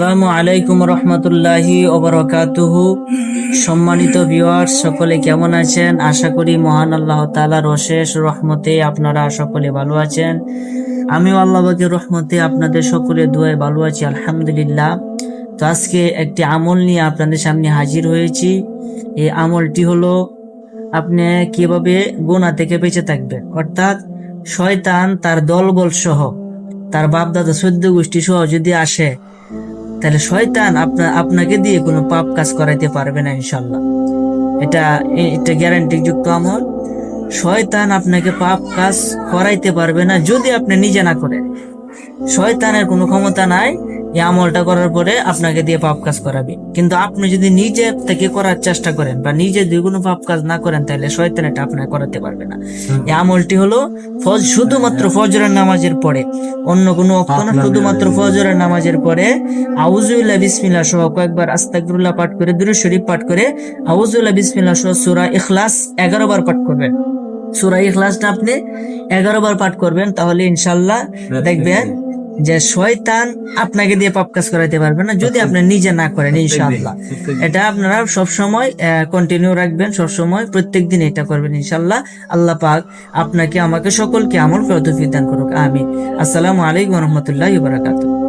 আসসালামু আলাইকুম রহমতুল্লাহি ওবরাকাতুহু। সম্মানিত ভিউয়ার্স সকলে কেমন আছেন? আশা করি মহান আল্লাহ তাআলার অশেষ রহমতে আপনারা সকলে ভালো আছেন। আমিও আল্লাহ পাকের রহমতে আপনাদের সকলে দোয়ায় ভালো আছি, আলহামদুলিল্লাহ। তো আজকে একটি আমল নিয়ে আপনাদের সামনে হাজির হয়েছি। এই আমলটি হলো, আপনি কীভাবে গোনা থেকে বেঁচে থাকবেন? অর্থাৎ, শয়তান তার দলবল সহ, তার বাপদাদা সদ্য গোষ্ঠী সহ যদি আসে তাহলে শয়তান আপনা, আপনাকে দিয়ে কোনো পাপ কাজ করাইতে পারবে না ইনশাল্লাহ এটা এটা গ্যারান্টি যুক্ত আমল। শয়তান আপনাকে পাপ কাজ করাইতে পারবে না যদি আপনি নিজে না করেন। শয়তানের কোনো ক্ষমতা নাই। এই আমলটা করার পরে আপনাকে দিয়ে পাপ কাজ করাবে। কিন্তু আপনি যদি নিজে থেকে করার চেষ্টা করেন বা নিজে যদি কোনো পাপ কাজ না করেন তাহলে শয়তান এটা আপনাকে করাতে পারবে না। এই আমলটি হলো ফজ শুধুমাত্র ফজরের নামাজের পরে। অন্য কোনো অক্ত না শুধুমাত্র ফজরের নামাজের পরে আউজুল্লাহ বিসমিল্লাহ সহ কয়েকবার আস্তাগফিরুল্লাহ পাঠ করে দুরূদ শরীফ পাঠ করে আউজুল্লাহ বিসমিল্লাহ সহ সূরা ইখলাস 11 বার পাঠ করবেন। সূরা ইখলাসটা আপনি 11 বার পাঠ করবেন তাহলে ইনশাআল্লাহ দেখবেন যে শয়তান আপনাকে দিয়ে পাপ কাজ করাইতে পারবে না যদি আপনি নিজে না করেন ইনশাআল্লাহ। এটা আপনারা সব সময় কন্টিনিউ রাখবেন সব সময় প্রত্যেক দিন এটা করবেন ইনশাআল্লাহ। আল্লাহ পাক আপনাকে আমাকে সকলকে আমল করে দান করুক আমিন। আসসালামু আলাইকুম রাহমাতুল্লাহি বারাকাতুহু।